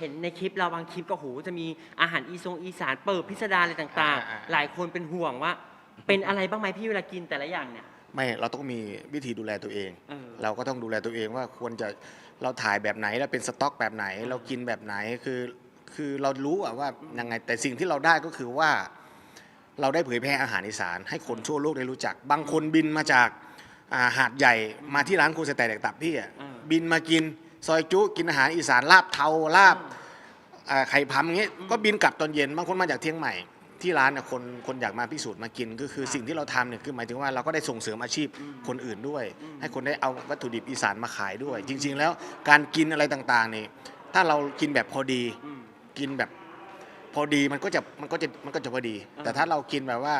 เห็นในคลิปเราบางคลิปก็โหจะมีอาหารอีสงอีสานเปิดพิสดารอะไรต่างอ่า ๆ หลายคนเป็นห่วงว่า เป็นอะไรบ้างไหมพี่เวลากินแต่ละอย่างเนี่ย ไม่เราต้องมีวิธีดูแลตัวเอง เออ เราก็ต้องดูแลตัวเองว่าควรจะเราถ่ายแบบไหนแล้วเป็นสต็อกแบบไหน เรากินแบบไหนคือคือเรารู้อะว่ายังไงแต่สิ่งที่เราได้ก็คือว่า เราได้เผยแพร่อาหารอีสาน ให้คนทั่วโลกได้รู้จัก บางคนบินมาจากอ่าหาดใหญ่มาที่ร้านครูสแตกแดกตับพี่อะเออ บินมากิน ซอยจุกินอาหารอีสานลาบเทาลาบอ่าไข่พัมอย่างเงี้ยก็บินกลับตอนเย็นบางคนมาจากเชียงใหม่ ที่ร้านเนี่ยคนคนอยากมาพิสูจน์มากิน ก็คือสิ่งที่เราทำเนี่ยคือหมายถึงว่าเราก็ได้ส่งเสริมอาชีพคนอื่นด้วย ให้คนได้เอาวัตถุดิบอีสานมาขายด้วย จริง ๆ แล้วการกินอะไรต่างๆนี่ถ้าเรากินแบบพอดีอืมกินแบบพอดีมันก็จะมันก็จะมันก็จะพอดี แต่ถ้าเรากินแบบว่า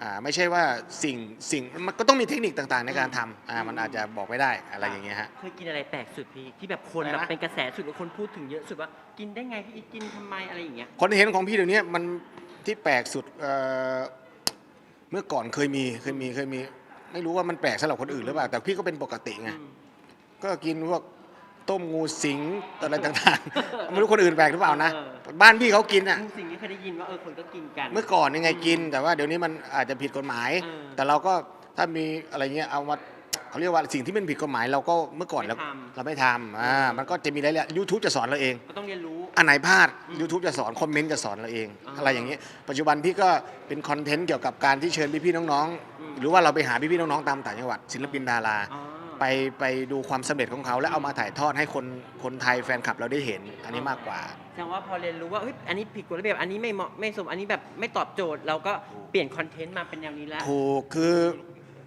อ่าไม่ใช่ว่าสิ่งสิ่งมันก็ต้องมีเทคนิคต่างๆ ในการทำอ่ามันอาจจะบอกไม่ได้อะไรอย่างเงี้ยฮะ เคยกินอะไรแปลกสุดพี่ที่แบบคนอะไรแบบนะเป็นกระแสสุดแล้วคนพูดถึงเยอะสุดว่ากินได้ไงพี่อีทกินทำไมอะไรอย่างเงี้ยคอนเทนต์ของพี่เดี๋ยวนี้มันที่แปลกสุดเอ่อเมื่อก่อนเคยมีเคยมีเคยมี ไม่รู้ว่ามันแปลกสำหรับคนอื่นหรือเปล่าแต่พี่ก็เป็นปกติไงอืม ก็กินพวก ต้มงูสิงอะไรต่างๆ ไม่รู้คนอื่นแปลกหรือเปล่านะเออบ้านพี่เขากินอะมูสิ่งนี้เคยได้ยินว่าเออคนก็กินกัน เมื่อก่อนยังไงกิน แต่ว่าเดี๋ยวนี้มันอาจจะผิดกฎหมาย เออแต่เราก็ถ้ามีอะไรเงี้ยเอามาเขาเรียกว่าสิ่งที่มันผิดกฎหมายเราก็เมื่อก่อนเราไม่ทำ เราไม่ทำอ่ามันก็จะมีรายละเอียดยูทูบจะสอนเราเอง ก็ต้องเรียนรู้ อันไหนพลาดอืม YouTube จะสอน คอมเมนต์จะสอนเราเองอ่าอะไรอย่างเงี้ยปัจจุบันพี่ก็เป็นคอนเทนต์เกี่ยวกับการที่เชิญพี่ๆน้องอืม ๆ หรือว่าเราไปหาพี่ๆน้องๆตามต่างจังหวัดศิลปินดารา อ๋อ ไปไปดูความสำเร็จของเขา แล้วเอามาถ่ายทอดให้คนคนไทยแฟนคลับเราได้เห็นอันนี้มากกว่าแสดงว่าพอเรียนรู้ว่าเฮ้ยอันนี้ผิดกฎระเบียบอันนี้ไม่เหมาะไม่สมอันนี้แบบไม่ตอบโจทย์เราก็เปลี่ยนคอนเทนต์มาเป็นแนวนี้แล้วถูกคือ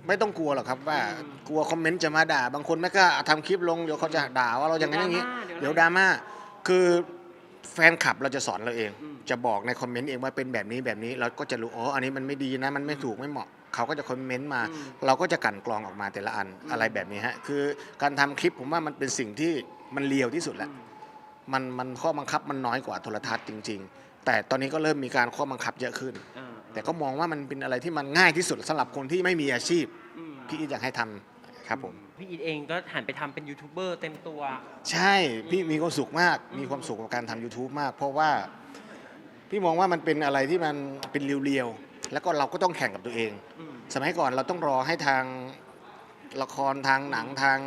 ไม่ต้องกลัวหรอกครับว่าอืมกลัวคอมเมนต์จะมาด่า บางคนไม่กล้าทำคลิปลงเดี๋ยวเขาจะด่าว่าเราอย่างนั้นอย่างนี้ เดี๋เดี๋ยยววดดราราม่าม่าคือแฟนคลับเราจะสอนเราเองอืมจะบอกในคอมเมนต์เองว่าเป็นแบบนี้แบบนี้เราก็จะรู้อ๋ออันนี้มันไม่ดีนะมันไม่ถูกไม่เหมาะ เขาก็จะคอมเมนต์มาอืมเราก็จะกลั่นกรองออกมาแต่ละอันอืมอะไรแบบนี้ฮะคือการทำคลิปผมว่ามันเป็นสิ่งที่มันเลียวที่สุดแหละอืมมันมันข้อบังคับมันน้อยกว่าโทรทัศน์จริง ๆ แต่ตอนนี้ก็เริ่มมีการข้อบังคับเยอะขึ้นเออแต่ก็มองว่ามันเป็นอะไรที่มันง่ายที่สุดสำหรับคนที่ไม่มีอาชีพอืมพี่อีทอยากให้ทำครับผมพี่อีทเองก็หันไปทำเป็นยูทูบเบอร์เต็มตัว ใช่พี่มีความสุขมากมีความสุขกับการทำ YouTube มาก เพราะว่าพี่มองว่ามันเป็นอะไรที่มันเป็นเรียวๆ แล้วก็เราก็ต้องแข่งกับตัวเองอืมสมัยก่อนเราต้องรอให้ทางละครทางหนังทาง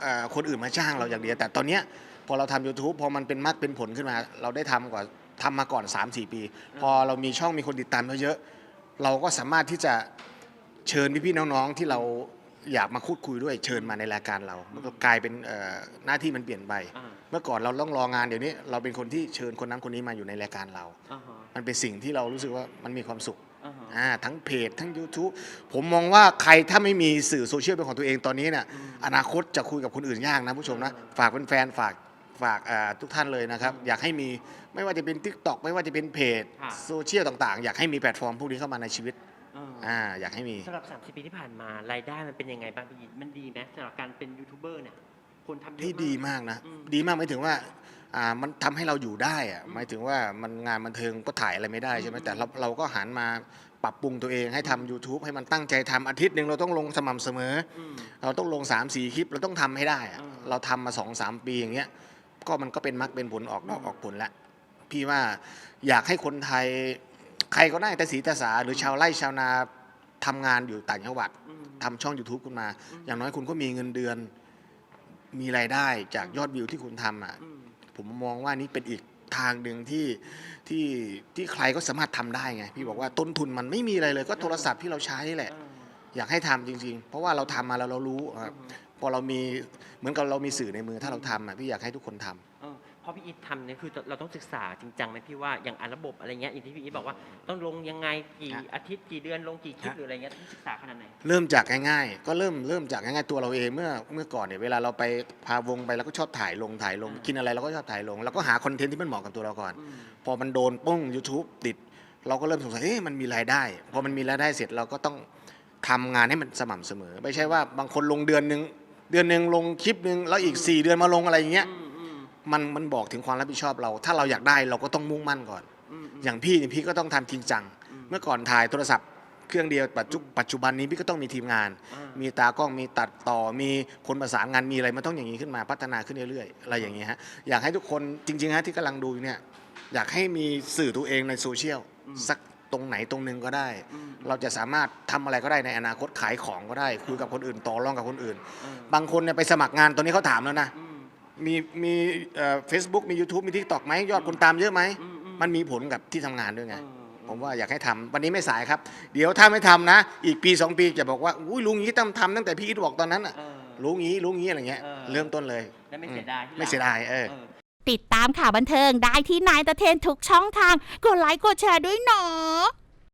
เอ่อคนอื่นมาจ้างเราอย่างเดียว แต่ตอนเนี้ยพอเราทำ YouTube พอมันเป็นมากเป็นผลขึ้นมา เราได้ทำกว่าทำมาก่อน 3-4 ปี พอเรามีช่องมีคนติดตามเยอะๆเราก็สามารถที่จะเชิญพี่ๆน้องๆที่เราอยากมาพูดคุยด้วยเชิญมาในรายการเรา มันก็กลายเป็นเอ่อหน้าที่มันเปลี่ยนไปอ่าเมื่อก่อนเราต้องรองานเดี๋ยวนี้ เราเป็นคนที่เชิญคนนั้นคนนี้มาอยู่ในรายการเราอ่าฮะมันเป็นสิ่งที่เรารู้สึกว่ามันมีความสุข อ่าฮะอ่าทั้งเพจทั้ง YouTube ผมมองว่าใครถ้าไม่มีสื่อโซเชียลเป็นของตัวเองตอนนี้เนี่ยอืมอนาคตจะคุยกับคนอื่นยากนะผู้ชมนะเออฝากแฟนๆฝากฝากอ่าทุกท่านเลยนะครับ อยากให้มีไม่ว่าจะเป็น Tik t o อกไม่ว่าจะเป็นเพจค่ะโซเชียลต่างๆ อยากให้มีแพลตฟอร์มพวกนี้เข้ามาในชีวิตเอออ่าอยากให้มีสำหรับ 30 ปีที่ผ่านมารายได้มันเป็นยังไงบ้างพี่อีทมันดีไหมสำหรับการเป็นยูทูบเบอร์เนี่ยคนทำเยอะที่ดีมากนะอืมดีมากหมายถึงว่า อ่ามันทำให้เราอยู่ได้อะอืมหมายถึงว่ามันงานบันเทิงก็ถ่ายอะไรไม่ได้ใช่ไหมอืมแต่เราเราก็หันมาปรับปรุงตัวเองให้ทำ YouTube ให้มันตั้งใจทำอาทิตย์หนึ่งเราต้องลงสม่ำเสมออืมเราต้องลง 3 4 คลิปเราต้องทำให้ได้อะอืมเราทำมา 2 3 ปีอย่างเงี้ยก็มันก็เป็นมรรคเป็นผลออกดอกอืมออกผลแล้วพี่ว่าอยากให้คนไทยใครก็ได้แต่สีตาสาหรือชาวไร่ชาวนาทำงานอยู่ต่างจังหวัดอืมทำช่อง YouTube ขึ้นมาอืมอย่างน้อยคุณก็มีเงินเดือนมีรายได้จากยอดวิวที่คุณทำอะอืม ผมมองว่านี่เป็นอีกทางหนึ่งที่ที่ที่ใครก็สามารถทำได้ไง พี่บอกว่าต้นทุนมันไม่มีอะไรเลย ก็โทรศัพท์ที่เราใช้นี่แหละเอออยากให้ทำจริง ๆ เพราะว่าเราทำมาแล้วเรารู้ครับอืมพอเรามีเหมือนกับเรามีสื่อในมือถ้าเราทำอะพี่อยากให้ทุกคนทำเออเพราะพี่อีททำเนี่ยคือเราต้องศึกษาจริงจังไหมพี่ว่าอย่างอ่านระบบอะไรเงี้ยอย่างที่พี่อีทบอกว่าต้องลงยังไงกี่ฮะอาทิตย์กี่เดือนลงกี่คลิปฮะหรืออะไรเงี้ยต้องศึกษาขนาดไหนเริ่มจากง่ายๆ ก็เริ่มเริ่มจากง่ายๆตัวเราเองเมื่อเมื่อก่อนเนี่ยเวลาเราไปพาวงไปเราก็ชอบถ่ายลงถ่ายลงอ่ากิกินอะไรเราก็ชอบถ่ายลงเราก็หาคอนเทนต์ที่มันเหมาะกับตัวเราก่อนอืมพอมันโดนปุ้ง YouTube ติด เราก็เริ่มสงสัยเอ๊ะมันมีรายได้พอมันมีรายได้เสร็จเราก็ต้องทำงานให้มันสม่ำเสมอ ไม่ใช่ว่าบางคนลงเดือนหนึ่งเดือนหนึ่งลงคลิปหนึ่งแล้วอีก 4 เดือนมาลงอะไรอย่างเงี้ยอื มอืมมันมันบอกถึงความรับผิดชอบเรา ถ้าเราอยากได้เราก็ต้องมุ่งมั่นก่อนอืมมอย่างพี่เนี่ยพี่ก็ต้องทำจริงจังอืมเมื่อก่อนถ่ายโทรศัพท์เครื่องเดียวปัจจุปัจจุบันนี้พี่ก็ต้องมีทีมงานอ่ามีตากล้องมีตัดต่อมีคนประสานงานมีอะไรมันต้องอย่างนี้ขึ้นมาพัฒนาขึ้นเรื่อยๆอะไรอย่างนี้ฮะอยากให้ทุกคนจริงๆฮะที่กำลังดูอยู่เนี่ยอยากให้มีสื่อตัวเองในโซเชียลสักตรงไหนตรงหนึงก็ได้อืมเราจะสามารถทำอะไรก็ได้ในอนาคตขายของก็ได้ คุยกับคนอื่นต่อรองกับคนอื่นเออบางคนเนี่ยไปสมัครงานตอนนี้เขาถามแล้วนะอื มมีมีเฟซบุ๊กมี YouTube มีทิกตอกไหมยอดคนตามเยอะไหมอืมอืมมันมีผลกับที่ทำงานด้วยไงเออผมว่าอยากให้ทำวันนี้ไม่สายครับ เดี๋ยวถ้าไม่ทำนะ อีกปี 2 ปีจะบอกว่าอุ้ยลุงงี้ต้องทำตั้งแต่พี่อิทบอกตอนนั้นอะเออ รู้งี้รู้งี้อะไรเงี้ย เออ เริ่มต้นเลยแล้วไม่เสียดายที่หลังไม่เสียดายเออ เออ ติดตามข่าวบันเทิงได้ที่นายตะเทนทุกช่องทาง กดไลค์กดแชร์ด้วยเนาะ